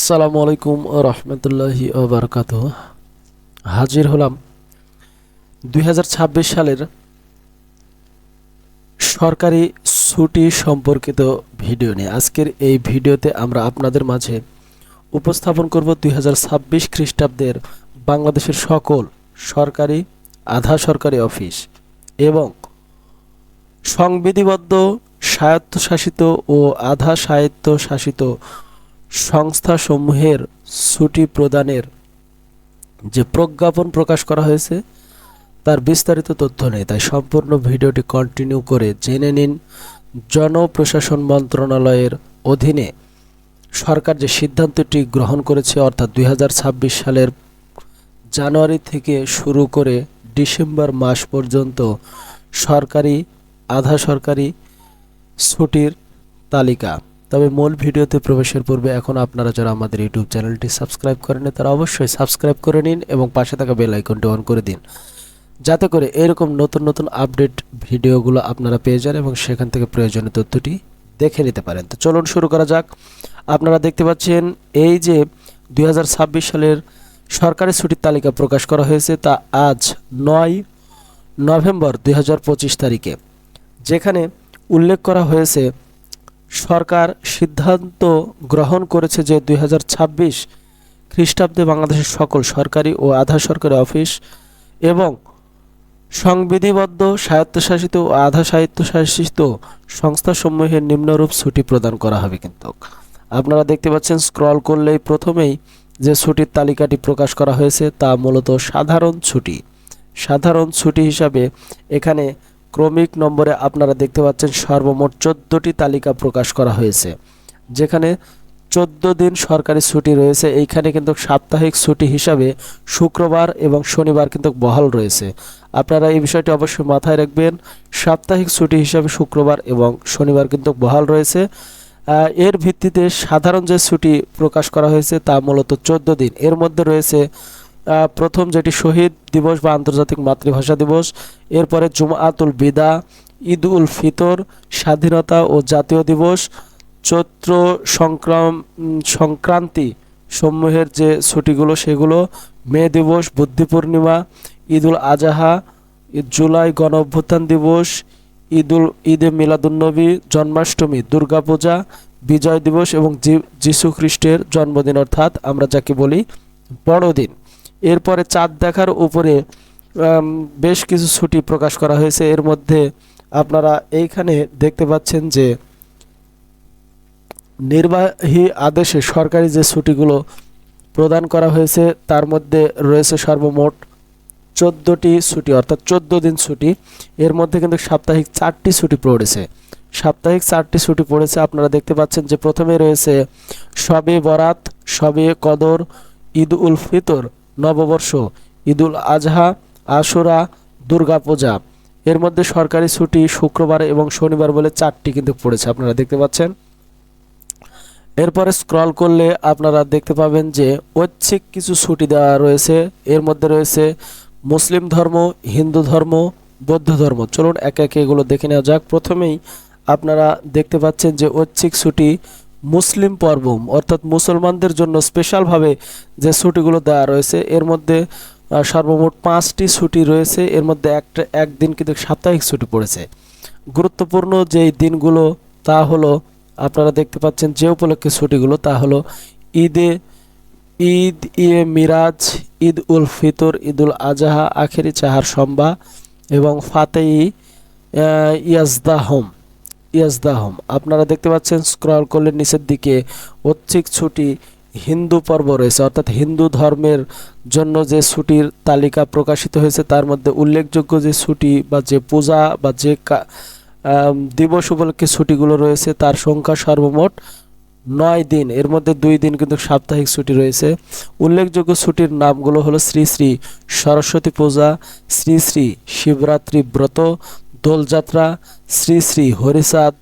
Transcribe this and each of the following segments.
আসসালামু আলাইকুম রহমতুল্লাহি বারকাত হাজির হলাম দুই সালের সরকারি ছুটি সম্পর্কিত ভিডিও নিয়ে। আজকের এই ভিডিওতে আমরা আপনাদের মাঝে উপস্থাপন করব দুই হাজার ছাব্বিশ খ্রিস্টাব্দের বাংলাদেশের সকল সরকারি, আধা সরকারি অফিস এবং সংবিধিবদ্ধ, স্বায়ত্তশাসিত ও আধা স্বায়ত্তশাসিত সংস্থাসমূহের ছুটি প্রদানের যে প্রজ্ঞাপন প্রকাশ করা হয়েছে, তার বিস্তারিত তথ্য নেই, তাই সম্পূর্ণ ভিডিওটি কন্টিনিউ করে জেনে নিন জনপ্রশাসন মন্ত্রণালয়ের অধীনে। সরকার যে সিদ্ধান্তটি গ্রহণ করেছে, অর্থাৎ দু হাজার ছাব্বিশ সালের জানুয়ারি থেকে শুরু করে ডিসেম্বর মাস পর্যন্ত সরকারি, আধা সরকারি ছুটির তালিকা। তবে মূল ভিডিওতে প্রবেশের পূর্বে এখন আপনারা যারা আমাদের ইউটিউব চ্যানেলটি সাবস্ক্রাইব করেন তারা অবশ্যই সাবস্ক্রাইব করে নিন এবং পাশে থাকা বেল আইকনটি অন করে দিন। যাতে করে এরকম নতুন নতুন আপডেট ভিডিওগুলো আপনারা পেয়ে যান এবং সেখান থেকে প্রয়োজনীয় তথ্যটি দেখে নিতে পারেন। তো চলুন শুরু করা যাক। আপনারা দেখতে পাচ্ছেন এই যে দু হাজার ছাব্বিশ সালের সরকারি ছুটির তালিকা প্রকাশ করা হয়েছে তা আজ নয় নভেম্বর দুই হাজার পঁচিশ তারিখে, যেখানে উল্লেখ করা হয়েছে সরকার সিদ্ধান্ত গ্রহণ করেছে যে দুই হাজার ছাব্বিশ খ্রিস্টাব্দে বাংলাদেশের সকল সরকারি ও আধা সরকারি অফিস এবং সংবিধিবদ্ধ, স্বায়ত্তশাসিত ও আধা স্বায়ত্তশাসিত সংস্থাসমূহের নিম্নরূপ ছুটি প্রদান করা হবে কিন্তু। আপনারা দেখতে পাচ্ছেন, স্ক্রল করলেই প্রথমেই যে ছুটির তালিকাটি প্রকাশ করা হয়েছে তা মূলত সাধারণ ছুটি। সাধারণ ছুটি হিসাবে এখানে ক্রমিক নম্বরে আপনারা দেখতে পাচ্ছেন সর্বমোট চোদ্দোটি তালিকা প্রকাশ করা হয়েছে। যেখানে চোদ্দ দিন সরকারি ছুটি রয়েছে। এইখানে কিন্তু সাপ্তাহিক ছুটি হিসাবে শুক্রবার এবং শনিবার কিন্তু বহাল রয়েছে। আপনারা এই বিষয়টি অবশ্যই মাথায় রাখবেন। সাপ্তাহিক ছুটি হিসাবে শুক্রবার এবং শনিবার কিন্তু বহাল রয়েছে। এর ভিত্তিতে সাধারণ যে ছুটি প্রকাশ করা হয়েছে তা মূলত চোদ্দ দিন। এর মধ্যে রয়েছে প্রথম যেটি শহীদ দিবস বা আন্তর্জাতিক মাতৃভাষা দিবস, এরপরে জুমাতুল বিদা ঈদ উল ফিতর, স্বাধীনতা ও জাতীয় দিবস, চৈত্র সংক্রাম সংক্রান্তি সমূহের যে ছুটিগুলো সেগুলো, মে দিবস, বুদ্ধি পূর্ণিমা ঈদ উল আজাহা, ঈদ জুলাই গণ অভ্যুত্থান দিবস, ঈদুল, ঈদে মিলাদুন্নবী, জন্মাষ্টমী, দুর্গাপূজা, বিজয় দিবস এবং যীশু খ্রিস্টের জন্মদিন, অর্থাৎ আমরা যাকে বলি বড়দিন। এরপরে চাঁদ দেখার উপরে বেশ কিছু ছুটি প্রকাশ করা হয়েছে। এর মধ্যে আপনারা এইখানে দেখতে পাচ্ছেন যে, নির্বাহী আদেশে সরকারি যে ছুটিগুলো প্রদান করা হয়েছে, তার মধ্যে রয়েছে সর্বমোট চোদ্দোটি ছুটি, অর্থাৎ চোদ্দ দিন ছুটি। এর মধ্যে কিন্তু সাপ্তাহিক চারটি ছুটি পড়েছে। সাপ্তাহিক চারটি ছুটি পড়েছে, আপনারা দেখতে পাচ্ছেন যে প্রথমে রয়েছে সবে বরাত সবে কদর, ঈদ উল ফিতর নববর্ষ, ঈদুল আজহা, আশুরা দুর্গাপূজা এর মধ্যে সরকারি ছুটি শুক্রবার এবং শনিবার বলে চারটি কিন্তু পড়েছে, আপনারা দেখতে পাচ্ছেন। এরপরে স্ক্রল করলে আপনারা দেখতে পাবেন যে ঐচ্ছিক কিছু ছুটি দেওয়া রয়েছে। এর মধ্যে রয়েছে মুসলিম ধর্ম, হিন্দু ধর্ম, বৌদ্ধ ধর্ম। চলুন একে একে এগুলো দেখে নেওয়া যাক। প্রথমেই আপনারা দেখতে পাচ্ছেন যে ঐচ্ছিক ছুটি মুসলিম পর্ব অর্থাৎ মুসলমানদের জন্য স্পেশালভাবে যে ছুটিগুলো দেওয়া রয়েছে, এর মধ্যে সর্বমোট পাঁচটি ছুটি রয়েছে, এর মধ্যে একটা, একদিন কিন্তু সাপ্তাহিক ছুটি পড়েছে। গুরুত্বপূর্ণ যেই দিনগুলো, তা হলো, আপনারা দেখতে পাচ্ছেন যে উপলক্ষে ছুটিগুলো, তা হলো ঈদে, ঈদ ইয়ে মিরাজ, ঈদ উল ফিতর, ঈদ উল আজহা, আখেরি চাহার সম্বা এবং ফাতেই ইয়াজদাহম ইয়াজদাহম। আপনারা দেখতে পাচ্ছেন, স্ক্রল করলে নিচের দিকে ঐচ্ছিক ছুটি হিন্দু পর্ব রয়েছে। অর্থাৎ হিন্দু ধর্মের জন্য যে ছুটির তালিকা প্রকাশিত হয়েছে, তার মধ্যে উল্লেখযোগ্য যে ছুটি বা যে পূজা বা যে দিবস উপলক্ষে ছুটিগুলো রয়েছে, তার সংখ্যা সর্বমোট নয় দিন। এর মধ্যে দুই দিন কিন্তু সাপ্তাহিক ছুটি রয়েছে। উল্লেখযোগ্য ছুটির নামগুলো হলো শ্রী শ্রী সরস্বতী পূজা, শ্রী শ্রী শিবরাত্রি ব্রত দোলযাত্রা শ্রী শ্রী হরিচাঁদ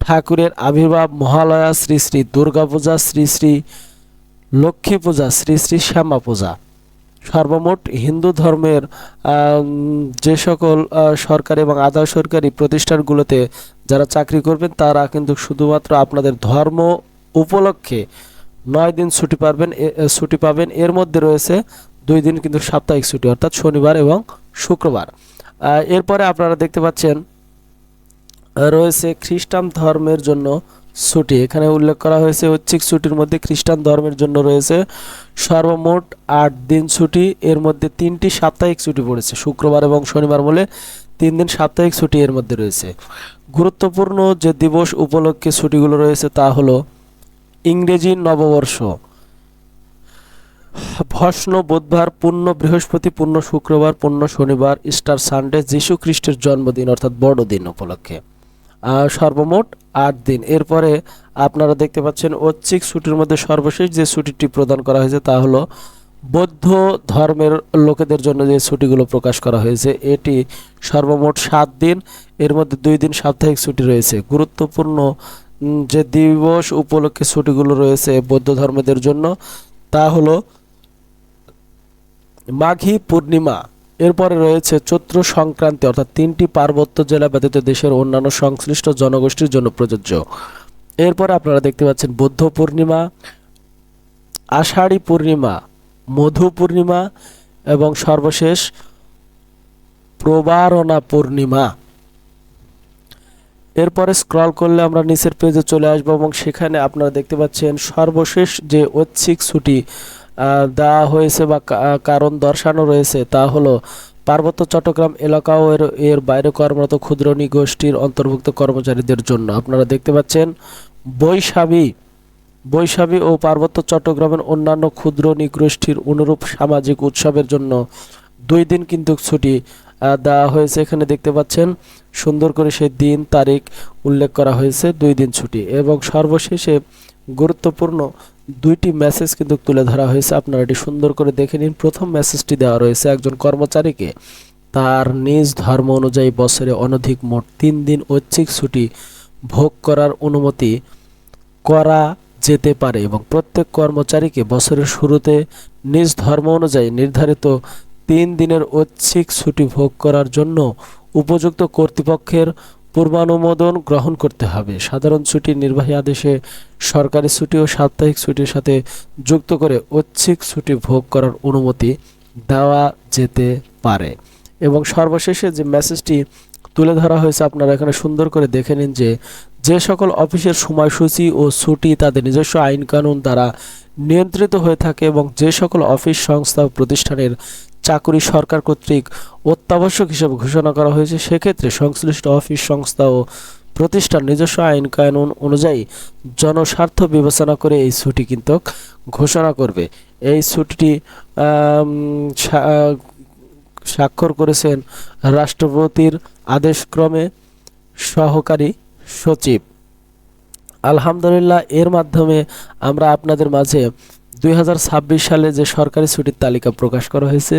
ঠাকুরের আবির্ভাব মহালয়া শ্রী শ্রী দুর্গাপূজা শ্রী শ্রী লক্ষ্মী পূজা শ্রী শ্রী শ্যামা পূজা। সর্বমোট হিন্দু ধর্মের যে সকল সরকারি এবং আধা সরকারি প্রতিষ্ঠানগুলোতে যারা চাকরি করবেন তারা কিন্তু শুধুমাত্র আপনাদের ধর্ম উপলক্ষে নয় দিন ছুটি এ, ছুটি পাবেন। এর মধ্যে রয়েছে দুই দিন কিন্তু সাপ্তাহিক ছুটি অর্থাৎ শনিবার এবং শুক্রবার। এরপরে আপনারা দেখতে পাচ্ছেন রয়েছে খ্রিস্টান ধর্মের জন্য ছুটি। এখানে উল্লেখ করা হয়েছে ঐচ্ছিক ছুটির মধ্যে খ্রিস্টান ধর্মের জন্য রয়েছে সর্বমোট আট দিন ছুটি, এর মধ্যে তিনটি সাপ্তাহিক ছুটি পড়েছে। শুক্রবার এবং শনিবার বলে তিন দিন সাপ্তাহিক ছুটি এর মধ্যে রয়েছে। গুরুত্বপূর্ণ যে দিবস উপলক্ষে ছুটিগুলো রয়েছে তা হলো ইংরেজি নববর্ষ। ভস্ন বুধবার পূর্ণ বৃহস্পতি পূর্ণ শুক্রবার পূর্ণ শনিবার, ইস্টার সানডে, যীশু খ্রিস্টের জন্মদিন, অর্থাৎ বড়দিন উপলক্ষে। সর্বমোট আট দিন। এরপরে আপনারা দেখতে পাচ্ছেন, ঐচ্ছিক ছুটির মধ্যে সর্বশেষ যে ছুটিটি প্রদান করা হয়েছে তা হলো বৌদ্ধ ধর্মের লোকেদের জন্য যে ছুটিগুলো প্রকাশ করা হয়েছে, এটি সর্বমোট সাত দিন। এর মধ্যে দুই দিন সাপ্তাহিক ছুটি রয়েছে। গুরুত্বপূর্ণ যে দিবস উপলক্ষে ছুটিগুলো রয়েছে বৌদ্ধ ধর্মদের জন্য, তা হলো মাঘী পূর্ণিমা। এরপরে রয়েছে চৈত্র সংক্রান্তি, অর্থাৎ তিনটি পার্বত্য জেলা ব্যতীত দেশের অন্যান্য সংশ্লিষ্ট জনগোষ্ঠীর জন্য প্রযোজ্য। এরপরে আপনারা দেখতে পাচ্ছেন বৌদ্ধ পূর্ণিমা, আষাঢ়ী পূর্ণিমা, মধু পূর্ণিমা এবং সর্বশেষ প্রবারণা পূর্ণিমা। এরপরে স্ক্রল করলে আমরা নিচের পেজে চলে আসব এবং সেখানে আপনারা দেখতে পাচ্ছেন সর্বশেষ যে ঐচ্ছিক ছুটি দেওয়া হয়েছে বা কারণ দর্শানো রয়েছে তা হলো পার্বত্য চট্টগ্রাম এলাকাও এর এর বাইরে কর্মরত ক্ষুদ্র নিগোষ্ঠীর অন্তর্ভুক্ত কর্মচারীদের জন্য। আপনারা দেখতে পাচ্ছেন, বৈশাখী বৈশাখী ও পার্বত্য চট্টগ্রামের অন্যান্য ক্ষুদ্র নিগোষ্ঠীর অনুরূপ সামাজিক উৎসবের জন্য দুই দিন কিন্তু ছুটি দেওয়া হয়েছে। এখানে দেখতে পাচ্ছেন, সুন্দর করে সেই দিন, তারিখ উল্লেখ করা হয়েছে, দুই দিন ছুটি। এবং সর্বশেষে গুরুত্বপূর্ণ দুইটি মেসেজ কিন্তু তুলে ধরা হয়েছে। আপনারা এটি সুন্দর করে দেখে নিন। প্রথম মেসেজটি দেওয়া রয়েছে একজন কর্মচারীকে। তার নিজ ধর্ম অনুযায়ী বছরে অনধিক মোট তিন দিন ঐচ্ছিক ছুটি ভোগ করার অনুমতি করা যেতে পারে এবং প্রত্যেক কর্মচারীকে বছরের শুরুতে নিজ ধর্ম অনুযায়ী নির্ধারিত তিন দিনের ঐচ্ছিক ছুটি ভোগ করার জন্য উপযুক্ত কর্তৃপক্ষের পূর্বানুমোদন গ্রহণ করতে হবে। সাধারণ ছুটি নির্বাহী আদেশে সরকারি ছুটি ও সাপ্তাহিক ছুটির সাথে যুক্ত করে ঐচ্ছিক ছুটি ভোগ করার অনুমতি দেওয়া যেতে পারে। এবং সর্বশেষে যে মেসেজটি তুলে ধরা হয়েছে, আপনারা এখানে সুন্দর করে দেখে নিন যে যে সকল অফিসের সময়সূচি ও ছুটি তাদের নিজস্ব আইন কানুন দ্বারা নিয়ন্ত্রিত হয়ে থাকে এবং যে সকল অফিস, সংস্থা প্রতিষ্ঠানের চাকুরি সরকার কর্তৃক অত্যাবশ্যক হিসেবে ঘোষণা করা হয়েছে। সেক্ষেত্রে সংশ্লিষ্ট অফিস, সংস্থা ও প্রতিষ্ঠান নিজস্ব আইন কানুন অনুযায়ী জনস্বার্থ বিবেচনা করে এই ছুটি কিন্তু ঘোষণা করবে। এই ছুটিটি স্বাক্ষর করেছেন রাষ্ট্রপতির আদেশক্রমে সহকারী সচিব। আলহামদুলিল্লাহ, এর মাধ্যমে আমরা আপনাদের মাঝে দুই হাজার ছাব্বিশ সালে যে সরকারি ছুটির তালিকা প্রকাশ করা হয়েছে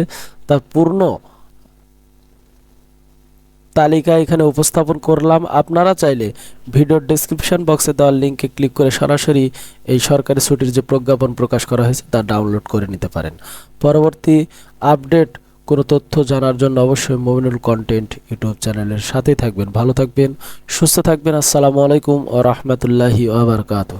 তার পূর্ণ তালিকা এখানে উপস্থাপন করলাম। আপনারা চাইলে ভিডিওর ডেসক্রিপশন বক্সে দেওয়ার লিঙ্কে ক্লিক করে সরাসরি এই সরকারি ছুটির যে প্রজ্ঞাপন প্রকাশ করা হয়েছে, তা ডাউনলোড করে নিতে পারেন। পরবর্তী আপডেট কোনো তথ্য জানার জন্য অবশ্যই মোমিনুল কন্টেন্ট ইউটিউব চ্যানেলের সাথেই থাকবেন। ভালো থাকবেন, সুস্থ থাকবেন। আসসালামু আলাইকুম ও রহমতুল্লাহি আবরকাত